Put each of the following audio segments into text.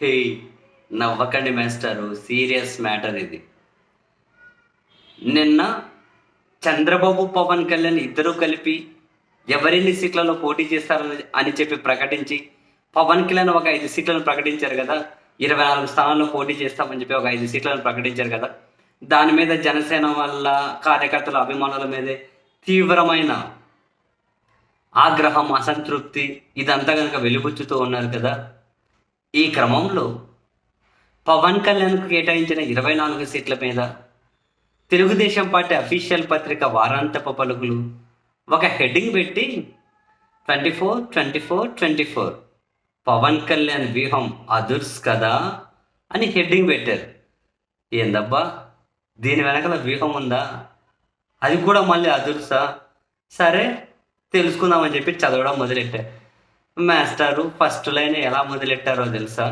హే నవ్వకండి మేస్టారు serious matter ఇది. నిన్న చంద్రబాబు పవన్ కళ్యాణ్ ఇద్దరూ కలిపి ఎవరెన్ని సీట్లలో పోటీ చేస్తారని అని చెప్పి ప్రకటించి పవన్ కళ్యాణ్ ఒక ఐదు సీట్లను ప్రకటించారు కదా ఇరవై నాలుగు స్థానాల్లో పోటీ చేస్తామని చెప్పి ఒక ఐదు సీట్లను ప్రకటించారు కదా దాని మీద జనసేన వల్ల కార్యకర్తల అభిమానుల మీద తీవ్రమైన ఆగ్రహం అసంతృప్తి ఇదంతా కనుక వెలుబుచ్చుతూ ఉన్నారు కదా ఈ క్రమంలో పవన్ కళ్యాణ్కు కేటాయించిన ఇరవై నాలుగు సీట్ల మీద తెలుగుదేశం పార్టీ అఫీషియల్ పత్రిక వారాంతపు పలుకులు ఒక హెడ్డింగ్ పెట్టి twenty four twenty four twenty four. Pawan Kalyan వ్యూహం అదుర్స్ కదా అని హెడ్డింగ్ పెట్టారు. ఏందబ్బా దీని వెనకాల వ్యూహం ఉందా? అది కూడా మళ్ళీ అదుర్సా? సరే తెలుసుకుందామని చెప్పి చదవడం మొదలెట్టారు. మాస్టారు ఫస్ట్ లైన్ ఎలా మొదలెట్టారో తెలుసా?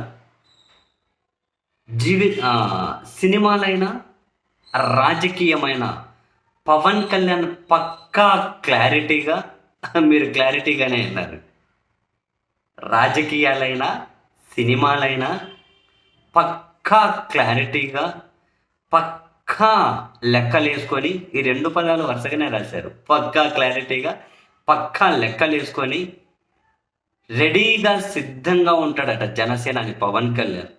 జీవి సినిమాలైనా రాజకీయమైన పవన్ కళ్యాణ్ పక్కా క్లారిటీగా మీరు క్లారిటీగానే అన్నారు రాజకీయాలైనా సినిమాలైనా పక్కా క్లారిటీగా పక్కా లెక్కలేసుకొని ఈ రెండు పదాలు వరుసగానే రాశారు. పక్కా క్లారిటీగా పక్కా లెక్కలేసుకొని రెడీగా సిద్ధంగా ఉంటాడట జనసేనాని పవన్ కళ్యాణ్.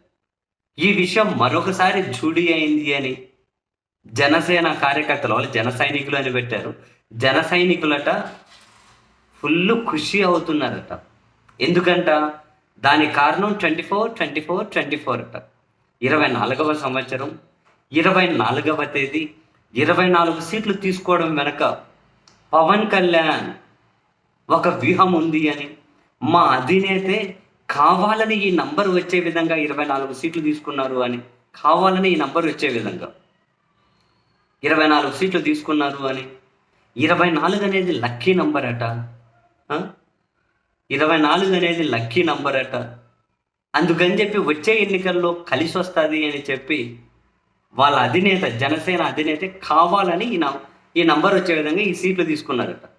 ఈ విషయం మరొకసారి జూడి అయింది అని జనసేన కార్యకర్తలు వాళ్ళు జన సైనికులు అని పెట్టారు. జన సైనికులట ఫుల్ ఖుషి అవుతున్నారట. ఎందుకంట? దాని కారణం twenty four twenty four twenty four అట. ఇరవై నాలుగవ సంవత్సరం ఇరవై నాలుగవ తేదీ ఇరవై నాలుగు సీట్లు తీసుకోవడం వెనక పవన్ కళ్యాణ్ ఒక వ్యూహం ఉంది అని మా అధినేతే కావాలని ఈ నంబర్ వచ్చే విధంగా ఇరవై నాలుగు సీట్లు తీసుకున్నారు అని. కావాలని ఈ నంబర్ వచ్చే విధంగా. ఇరవై నాలుగు సీట్లు తీసుకున్నారు అని. ఇరవై నాలుగు అనేది లక్కీ నంబర్ అట. ఇరవై నాలుగు అనేది లక్కీ నంబర్ అట. అందుకని చెప్పి వచ్చే ఎన్నికల్లో కలిసి వస్తుంది అని చెప్పి వాళ్ళ అధినేత జనసేన అధినేత కావాలని ఈ ఈ నంబర్ వచ్చే విధంగా ఈ సీట్లు తీసుకున్నారట.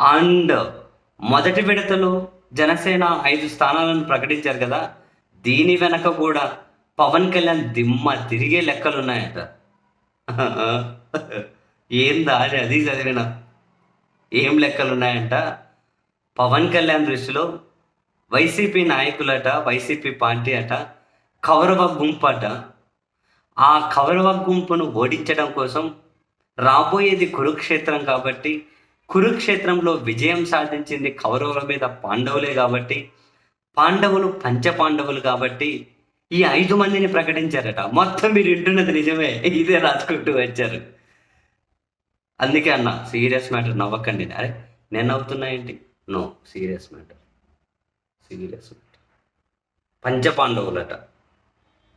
అండ్ మొదటి విడతలో జనసేన ఐదు స్థానాలను ప్రకటించారు కదా దీని వెనక కూడా పవన్ కళ్యాణ్ దిమ్మ తిరిగే లెక్కలు ఉన్నాయట ఏందా అది చదివిన? ఏం లెక్కలు ఉన్నాయంట పవన్ కళ్యాణ్ దృష్టిలో వైసీపీ నాయకులట వైసీపీ పార్టీ అట కౌరవ గుంపట ఆ కౌరవ గుంపును ఓడించడం కోసం రాబోయేది కురుక్షేత్రం కాబట్టి కురుక్షేత్రంలో విజయం సాధించింది కౌరవుల మీద పాండవులే కాబట్టి పాండవులు పంచ పాండవులు కాబట్టి ఈ ఐదు మందిని ప్రకటించారట. మొత్తం మీరు ఇంటున్నది నిజమే. ఇదే రాసుకుంటూ వచ్చారు. అందుకే అన్న సీరియస్ మ్యాటర్ నవ్వకండి. అరే నేను నవ్వుతున్నా ఏంటి? No serious matter. Serious matter. పంచపాండవులట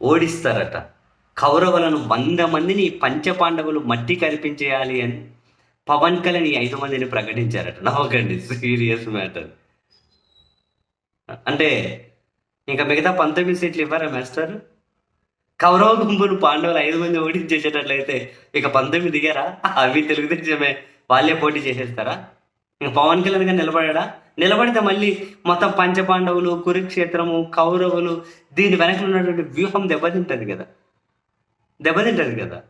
ఓడిస్తారట. కౌరవులను వంద మందిని పంచపాండవులు మట్టి కల్పించేయాలి అని పవన్ కళ్యాణ్ ఈ ఐదు మందిని ప్రకటించారట. నవ్వకండి సీరియస్ మ్యాటర్. అంటే ఇంకా మిగతా పంతొమ్మిది సీట్లు ఇవ్వరా మాస్టర్? కౌరవ గుంపును పాండవులు ఐదు మంది ఓడించేసేటట్లయితే ఇక పంతొమ్మిది దిగారా అవి తెలుగుదేశమే. వాళ్ళే పోటీ చేసేస్తారా? ఇంకా పవన్ కళ్యాణ్ గారు నిలబడా నిలబడితే మళ్ళీ మొత్తం పంచపాండవులు కురుక్షేత్రము కౌరవులు దీని వెనక ఉన్నటువంటి వ్యూహం దెబ్బతింటది కదా. దెబ్బతింటది కదా.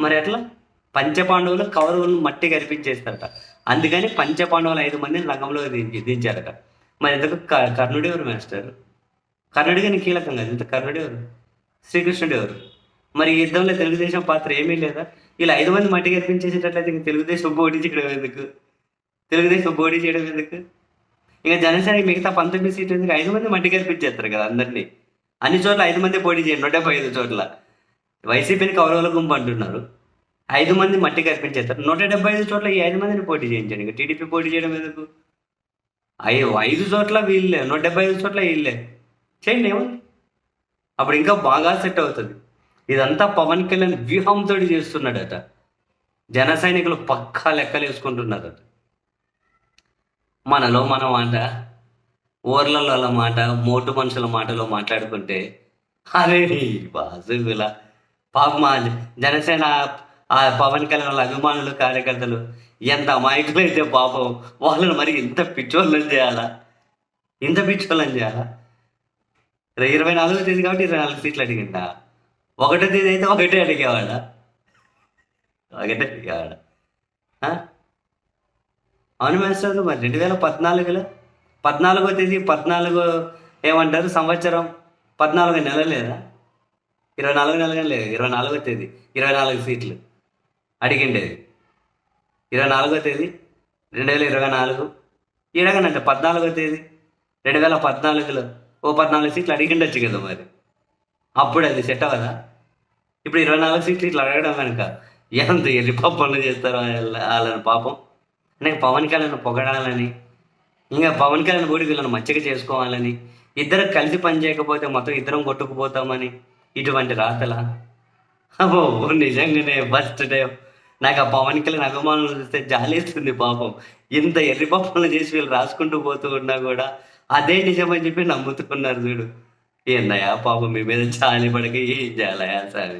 మరి ఎట్లా? పంచపాండవులు కౌరవులను మట్టి కనిపించేస్తారట అందుకని పంచపాండవులు ఐదు మందిని రంగంలో దించి దించారట. మరి ఎందుకు క- కర్ణుడు ఎవరు మాస్టర్ కర్ణుడి కానీ కీలకం కదా ఇంత కర్ణుడు ఎవరు? శ్రీకృష్ణుడు ఎవరు? మరి ఈ యుద్ధంలో తెలుగుదేశం పాత్ర ఏమీ లేదా? ఇలా ఐదు మంది మట్టి కనిపించేసేటట్లయితే ఇంక తెలుగుదేశం పోటీ చేయడం ఎందుకు? తెలుగుదేశం పోటీ చేయడం ఎందుకు? ఇంకా జనసేన మిగతా పంతొమ్మిది సీట్లు ఎందుకు? ఐదు మంది మట్టి కనిపించేస్తారు కదా అందరినీ. అన్ని చోట్ల ఐదు మంది పోటీ చేయండి నూట డెబ్బై ఐదు చోట్ల. వైసీపీని కౌరవుల గుంపు అంటున్నారు. ఐదు మంది మట్టి కల్పించేస్తారు నూట డెబ్బై ఐదు చోట్ల ఈ ఐదు మందిని పోటీ చేయించండి. ఇంకా టీడీపీ పోటీ చేయడం ఎందుకు? అయ్యో ఐదు చోట్ల వీళ్ళే. నూట డెబ్బై ఐదు చోట్ల వీళ్ళే. చేయండి ఏమో. అప్పుడు ఇంకా బాగా సెట్ అవుతుంది. ఇదంతా పవన్ కళ్యాణ్ వ్యూహంతో చేస్తున్నాడట. జన సైనికులు పక్కా లెక్కలు వేసుకుంటున్నారట మనలో మన మాట ఊర్లలో మాట మోటు మనుషుల మాటలో మాట్లాడుకుంటే అరే ఇలా. పాప మా జనసేన ఆ పవన్ కళ్యాణ్ అభిమానులు కార్యకర్తలు ఎంత అమాయకులు అయితే పాపం వాళ్ళని మరి ఇంత పిచ్చోళ్ళని చేయాలా? ఇంత పిచ్చోళ్ళని చేయాలా? ఇరవై నాలుగో తేదీ కాబట్టి ఇరవై నాలుగు సీట్లు అడిగిందా ఒకటో తేదీ అయితే ఒకటే అడిగేవాడా? ఒకటే అడిగేవాడా? అవును మేస్టర్ మరి రెండు వేల పద్నాలుగులో? పద్నాలుగో తేదీ పద్నాలుగో ఏమంటారు సంవత్సరం? పద్నాలుగు నెల లేదా ఇరవై నాలుగు నెలగా లేదు ఇరవై నాలుగో తేదీ ఇరవై నాలుగు సీట్లు. అడిగిండేది. ఇరవై నాలుగో తేదీ రెండు వేల ఇరవై నాలుగు. ఈడగనంటే పద్నాలుగో తేదీ రెండు వేల పద్నాలుగులో ఓ పద్నాలుగు సీట్లు అడిగిండొచ్చు కదా మరి. అప్పుడు అది సెట్ అవ్వదా? ఇప్పుడు ఇరవై నాలుగు సీట్లు ఇట్లా అడగడం కనుక ఎంత ఎర్రి పనులు చేస్తారో వాళ్ళని పాపం. అంటే పవన్ కళ్యాణ్ పొగడాలని ఇంకా పవన్ కళ్యాణ్ కూడా వీళ్ళని మంచిగా చేసుకోవాలని ఇద్దరు కలిసి పని చేయకపోతే మొత్తం ఇద్దరం కొట్టుకుపోతామని ఇటువంటి రాతలా? అబ్బో నిజంగానే ఫస్ట్ టైం నాకు ఆ పవన్ కళ్యాణ్ అభిమానులు చూస్తే జాలేస్తుంది పాపం. ఇంత ఎర్రి పప్పులు చేసి వీళ్ళు రాసుకుంటూ పోతూ ఉన్నా కూడా అదే నిజమని చెప్పి నమ్ముతున్నారు చూడు. ఏందయ్యా పాపం మీ మీద చాలి పడక ఏం చేయాలయా సార్